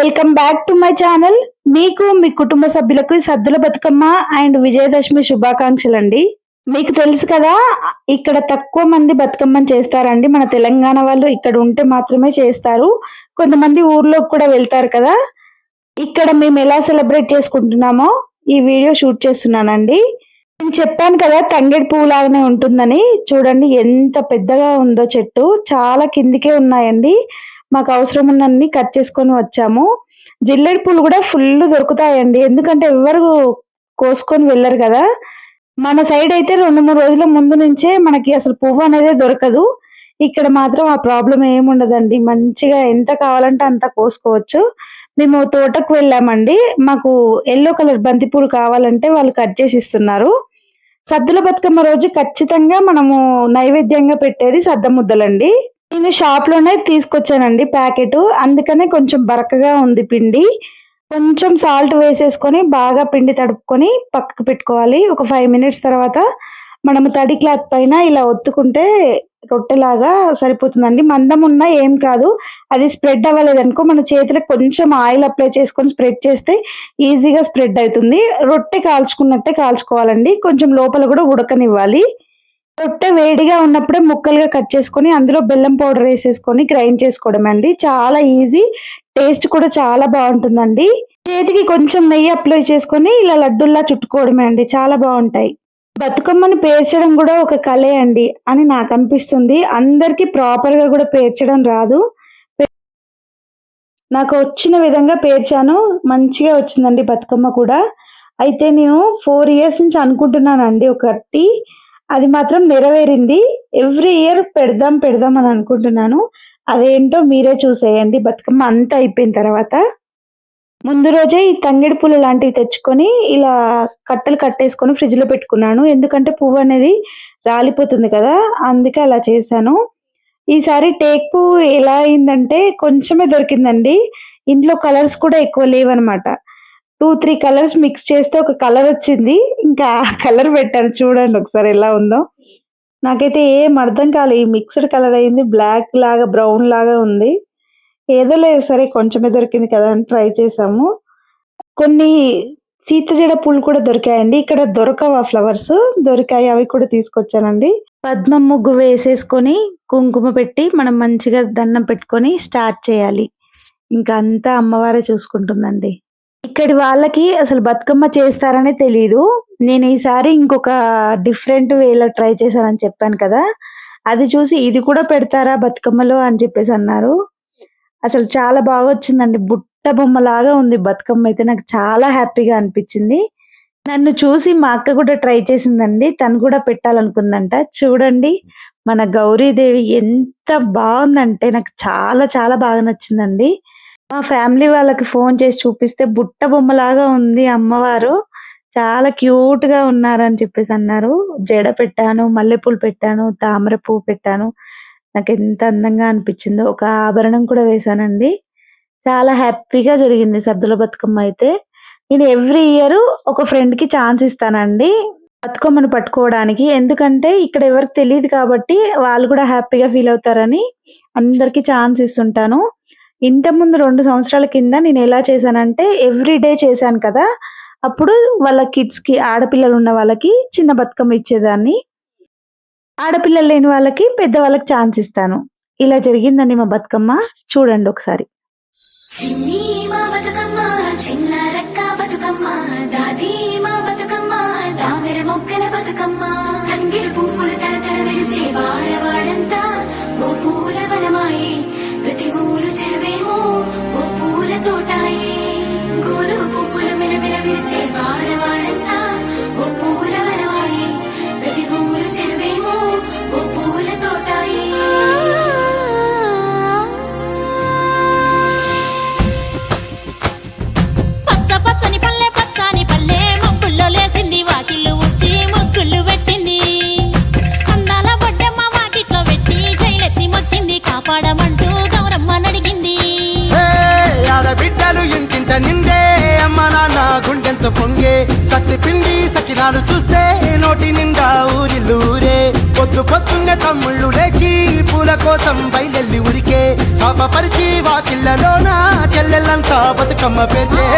Welcome back to my channel. మీకు మీ కుటుంబ సభ్యులకు సద్దుల బతుకమ్మ అండ్ విజయదశమి శుభాకాంక్షలు అండి మీకు తెలుసు కదా ఇక్కడ తక్కువ మంది బతుకమ్మని చేస్తారండి. మన తెలంగాణ వాళ్ళు ఇక్కడ ఉంటే మాత్రమే చేస్తారు. కొంతమంది ఊర్లోకి కూడా వెళ్తారు కదా. ఇక్కడ మేము ఎలా సెలబ్రేట్ చేసుకుంటున్నామో ఈ వీడియో షూట్ చేస్తున్నానండి. నేను చెప్పాను కదా తంగేడు పువ్వు లాగానే ఉంటుందని. చూడండి ఎంత పెద్దగా ఉందో చెట్టు. చాలా కిందికే ఉన్నాయండి. మాకు అవసరం ఉన్నన్ని కట్ చేసుకొని వచ్చాము. జిల్లెడు పూలు కూడా ఫుల్ దొరుకుతాయండి. ఎందుకంటే ఎవరు కోసుకొని వెళ్ళరు కదా. మన సైడ్ అయితే రెండు మూడు రోజుల ముందు నుంచే మనకి అసలు పువ్వు అనేది దొరకదు. ఇక్కడ మాత్రం ఆ ప్రాబ్లం ఏముండదండి మంచిగా ఎంత కావాలంటే అంత కోసుకోవచ్చు. మేము తోటకు వెళ్ళామండి. మాకు ఎల్లో కలర్ బంతిపూలు కావాలంటే వాళ్ళు కట్ చేసి ఇస్తున్నారు. సద్దుల బతుకమ్మ రోజు ఖచ్చితంగా మనము నైవేద్యంగా పెట్టేది సద్ద ముద్దలండి నేను షాప్లోనే తీసుకొచ్చానండి ప్యాకెట్. అందుకనే కొంచెం బరకగా ఉంది పిండి. కొంచెం సాల్ట్ వేసేసుకొని బాగా పిండి తడుపుకొని పక్కకు పెట్టుకోవాలి. ఒక ఫైవ్ మినిట్స్ తర్వాత మనము తడి క్లాత్ పైన ఇలా ఒత్తుకుంటే రొట్టెలాగా సరిపోతుందండి. మందం ఉన్నా ఏం కాదు. అది స్ప్రెడ్ అవ్వలేదు అనుకో మన చేతిలో కొంచెం ఆయిల్ అప్లై చేసుకొని స్ప్రెడ్ చేస్తే ఈజీగా స్ప్రెడ్ అవుతుంది. రొట్టె కాల్చుకున్నట్టే కాల్చుకోవాలండి. కొంచెం లోపల కూడా ఉడకనివ్వాలి. రొట్టె వేడిగా ఉన్నప్పుడే ముక్కలుగా కట్ చేసుకొని అందులో బెల్లం పౌడర్ వేసేసుకొని గ్రైండ్ చేసుకోవడం అండి. చాలా ఈజీ టేస్ట్ కూడా చాలా బాగుంటుందండి. చేతికి కొంచెం నెయ్యి అప్లై చేసుకొని ఇలా లడ్డుల్లా చుట్టుకోవడమే అండి. చాలా బాగుంటాయి. బతుకమ్మని పేర్చడం కూడా ఒక కళే అండి అని నాకు అనిపిస్తుంది. అందరికీ ప్రాపర్గా కూడా పేర్చడం రాదు. నాకు వచ్చిన విధంగా పేర్చాను. మంచిగా వచ్చిందండి బతుకమ్మ కూడా. అయితే నేను ఫోర్ ఇయర్స్ నుంచి అనుకుంటున్నానండి ఒకటి. అది మాత్రం నెరవేరింది. ఎవ్రీ ఇయర్ పెడదాం పెడదాం అని అనుకుంటున్నాను. అదేంటో మీరే చూసేయండి. బతుకమ్మ అంతా అయిపోయిన తర్వాత ముందు రోజే ఈ తంగిడి పూలు లాంటివి తెచ్చుకొని ఇలా కట్టలు కట్టేసుకొని ఫ్రిడ్జ్లో పెట్టుకున్నాను. ఎందుకంటే పువ్వు అనేది రాలిపోతుంది కదా అందుకే అలా చేశాను. ఈసారి టేక్ పువ్వు ఎలా అయిందంటే కొంచెమే దొరికిందండి. ఇంట్లో కలర్స్ కూడా ఎక్కువ లేవన్నమాట టూ త్రీ కలర్స్ మిక్స్ చేస్తే ఒక కలర్ వచ్చింది. ఇంకా కలర్ పెట్టాను. చూడండి ఒకసారి ఎలా ఉందో. నాకైతే ఏం అర్థం కాలే. ఈ మిక్స్డ్ కలర్ అయింది. బ్లాక్ లాగా బ్రౌన్ లాగా ఉంది. ఏదో లేదు. సరే కొంచెమే దొరికింది కదా అని ట్రై చేసాము. కొన్ని సీతజడ పూలు కూడా దొరికాయండి. ఇక్కడ దొరకవు ఆ ఫ్లవర్స్? దొరికాయి. అవి కూడా తీసుకొచ్చానండి. పద్మం ముగ్గు వేసేసుకొని కుంకుమ పెట్టి మనం మంచిగా దండం పెట్టుకొని స్టార్ట్ చేయాలి. ఇంకా అంతా అమ్మవారే చూసుకుంటుందండి. ఇక్కడి వాళ్ళకి అసలు బతుకమ్మ చేస్తారనే తెలీదు. నేను ఈసారి ఇంకొక డిఫరెంట్ వేలో ట్రై చేశానని చెప్పాను కదా. అది చూసి ఇది కూడా పెడతారా బతుకమ్మలో అని చెప్పేసి అన్నారు. అసలు చాలా బాగా వచ్చిందండి. బుట్ట బొమ్మ లాగా ఉంది బతుకమ్మ అయితే. నాకు చాలా హ్యాపీగా అనిపించింది. నన్ను చూసి మా అక్క కూడా ట్రై చేసిందండి. తను కూడా పెట్టాలనుకుందంట. చూడండి మన గౌరీదేవి ఎంత బాగుందంటే నాకు చాలా చాలా బాగా నచ్చిందండి. మా ఫ్యామిలీ వాళ్ళకి ఫోన్ చేసి చూపిస్తే బుట్ట బొమ్మలాగా ఉంది అమ్మవారు. చాలా క్యూట్గా ఉన్నారని చెప్పేసి అన్నారు. జడ పెట్టాను మల్లెపూలు పెట్టాను తామర పువ్వు పెట్టాను. నాకు ఎంత అందంగా అనిపించిందో. ఒక ఆభరణం కూడా వేశానండి. చాలా హ్యాపీగా జరిగింది సద్దుల బతుకమ్మ అయితే. నేను ఎవ్రీ ఇయర్ ఒక ఫ్రెండ్కి ఛాన్స్ ఇస్తానండి బతుకమ్మను పట్టుకోవడానికి. ఎందుకంటే ఇక్కడ ఎవరికి తెలియదు కాబట్టి వాళ్ళు కూడా హ్యాపీగా ఫీల్ అవుతారని అందరికి ఛాన్స్ ఇస్తుంటాను. ఇంత ముందు రెండు సంవత్సరాల కింద నేను ఎలా చేశానంటే ఎవ్రీ డే చేశాను కదా అప్పుడు వాళ్ళ కిడ్స్కి ఆడపిల్లలు ఉన్న వాళ్ళకి చిన్న బతుకమ్మ ఇచ్చేదాన్ని. ఆడపిల్లలు లేని వాళ్ళకి పెద్ద వాళ్ళకి ఛాన్స్ ఇస్తాను. ఇలా జరిగిందండి మా బతుకమ్మ. చూడండి ఒకసారి. చిన్ని మా బతుకమ్మ చిన్న రక్క బతుకమ్మ పొంగే సత్తి పిండి సకినాలు చూస్తే నోటి నిండా ఊరిల్లూరే పొద్దు పొద్దున్న తమ్ముళ్ళు లేచి పూల కోసం బయలెల్లి ఉరికే. శాపపరిచి వాకిళ్ళలోన చెల్లెళ్ళంతా బతుకమ్మ పెరిచే.